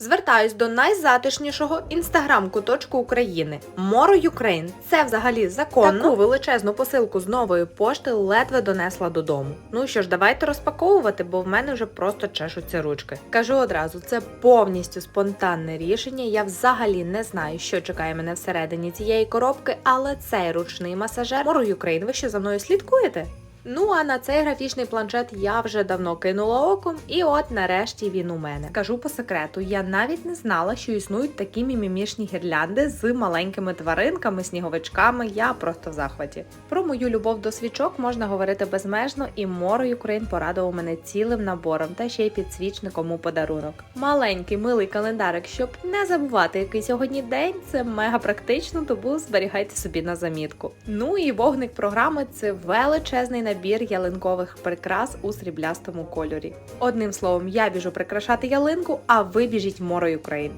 Звертаюсь до найзатишнішого інстаграм-куточку України Моро Юкрейн. Це взагалі законно. Таку величезну посилку з нової пошти ледве донесла додому. Ну що ж, давайте розпаковувати, бо в мене вже просто чешуться ручки. Кажу одразу, це повністю спонтанне рішення. Я взагалі не знаю, що чекає мене всередині цієї коробки, але цей ручний масажер Моро Юкрейн. Ви що за мною слідкуєте? Ну а на цей графічний планшет я вже давно кинула оком, і от нарешті він у мене. Кажу по секрету, я навіть не знала, що існують такі мімімішні гірлянди з маленькими тваринками, сніговичками. Я просто в захваті. Про мою любов до свічок можна говорити безмежно, і Моро Україн порадував мене цілим набором та ще й підсвічником у подарунок. Маленький милий календарик, щоб не забувати, який сьогодні день. Це мега практично, тому зберігайте собі на замітку. Ну і вогник програми це величезний набір ялинкових прикрас у сріблястому кольорі. Одним словом, я біжу прикрашати ялинку, а ви біжіть морою Україн.